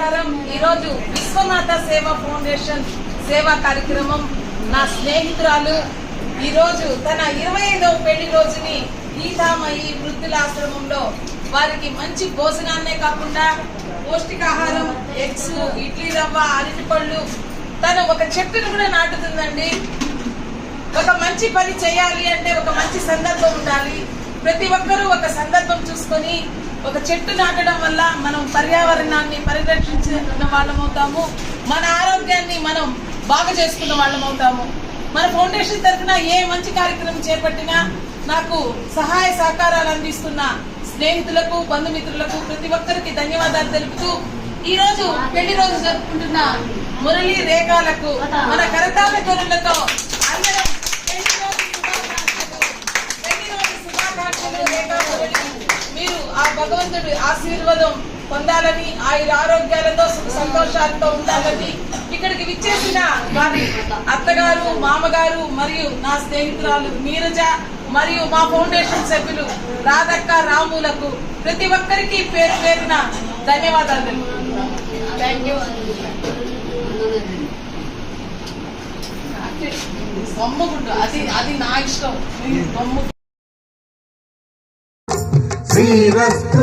నమస్కారం. ఈరోజు విశ్వనాథ సేవా ఫౌండేషన్ సేవా కార్యక్రమం. నా స్నేహితురాలు ఈరోజు తన ఇరవై ఐదవ పెళ్ళి రోజుని గీతామయి వృద్ధుల ఆశ్రమంలో వారికి మంచి భోజనాన్నే కాకుండా పౌష్టికాహారం ఎగ్స్ ఇడ్లీ రవ్వ అరటిపళ్ళు. తను ఒక చెట్టును కూడా నాటుతుందండి. ఒక మంచి పని చేయాలి అంటే ఒక మంచి సందర్భం ఉండాలి. ప్రతి ఒక్కరూ ఒక సందర్భం చూసుకొని ఒక చెట్టు నాటడం వల్ల మనం పర్యావరణాన్ని పరిరక్షించిన వాళ్ళం అవుతాము మన ఆరోగ్యాన్ని మనం బాగా చేసుకున్న వాళ్ళం అవుతాము మన ఫౌండేషన్ తరఫున ఏ మంచి కార్యక్రమం చేపట్టినా నాకు సహాయ సహకారాలు అందిస్తున్న స్నేహితులకు బంధుమిత్రులకు ప్రతి ఒక్కరికి ధన్యవాదాలు తెలుపుతూ ఈ రోజు పెళ్ళి రోజు జరుపుకుంటున్న మురళి రేఖాలకు మన కరతాల ధ్వనులతో పొందాలని ఆయుర ఆరోగ్యాలతో సంతోషాలతో ఉండాలని ఇక్కడికి విచ్చేసిన వారి అత్తగారు మామగారు మరియు నా స్నేహితురాలు మీరజ మరియు మా ఫౌండేషన్ సభ్యులు రాధక్క రాములకు ప్రతి ఒక్కరికి పేరు పేరున ధన్యవాదాలు బొమ్మగుండు అది అది నా ఇష్టం. నీ బొమ్మ శ్రీరస్తు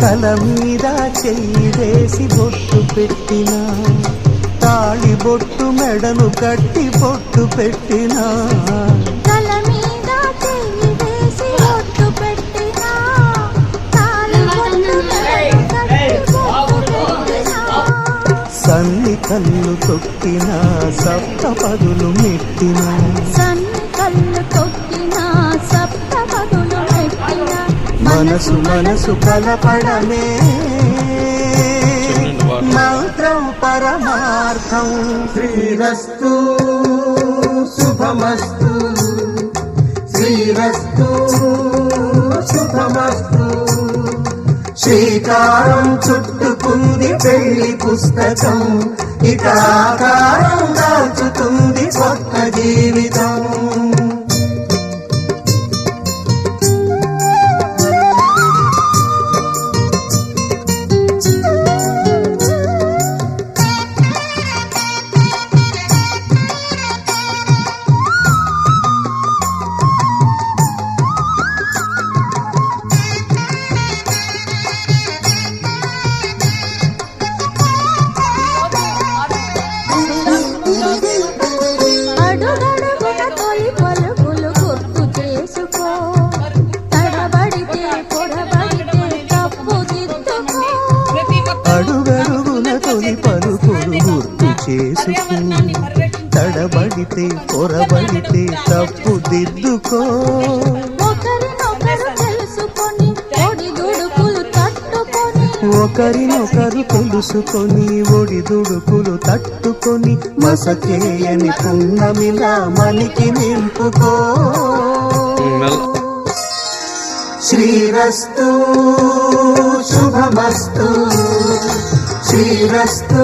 తల మీద చెయ్యి వేసి బొట్టు పెట్టిన తాళి బొట్టు మెడను కట్టి బొట్టు పెట్టినా. సన్ని కళ్ళు తొక్కిన సప్త పదులు మెట్టిన సన్ని కళ్ళు తొక్కినా సప్త పదులు పెట్టినా మనసు మనసు కలపడమే. మంత్రం పరమార్థం. శ్రీరస్తు శుభమస్తు. శ్రీరస్తు శుభమస్తు. శ్రీకారం చుట్టుకుంది పెళ్ళి పుస్తకం. ఇక ఆకారం దాచుతుంది కొత్త జీవితం. అడుగడుగున తొలి పలుకులు గుర్తు చేసుకుని తడబడితే పొరబడితే తప్పు దిద్దుకో. ఒకరినొకరు తెలుసుకొని ఒడిదుడుకులు తట్టుకొని. మసకేయని పున్నమిలా మనికి నింపుకో. శ్రీరస్తు శుభమస్తు. శ్రీరస్తు.